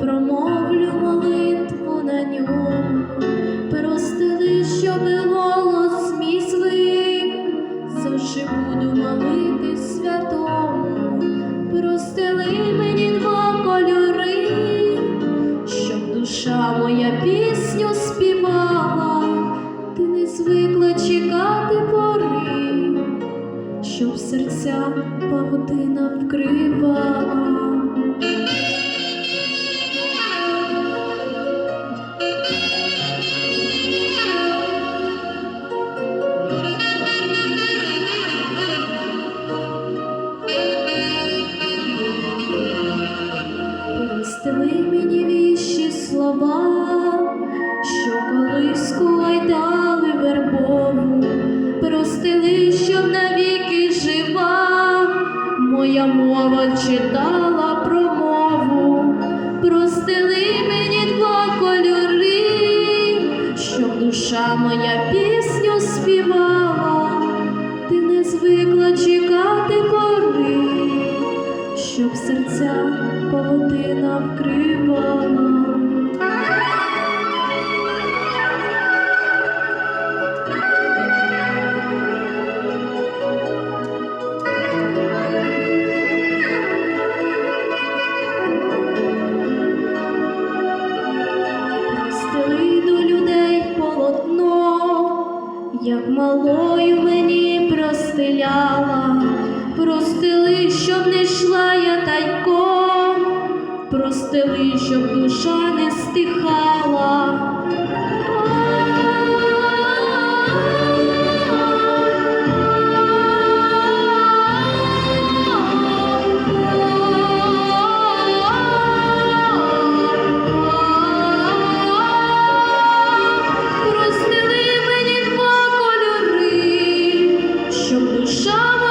промовлю молитву на ньому, простили, щоб голос мій звик, завжди буду молити святому, простили мені два кольори, щоб душа моя пісню співала, ти не звикла чекати пори, щоб серця павутина вкривала. Простили мені віщі слова, що колись дали вербову, простили, щоб навіки жива, моя мова читала промову, простили мені два кольори, щоб душа моя пісню співала, ти не звикла чекати щоб серця павутина вкривала. Як малою мені простеляла, простили, щоб не йшла простили, щоб душа не стихала. Простили мені два кольори, щоб душа.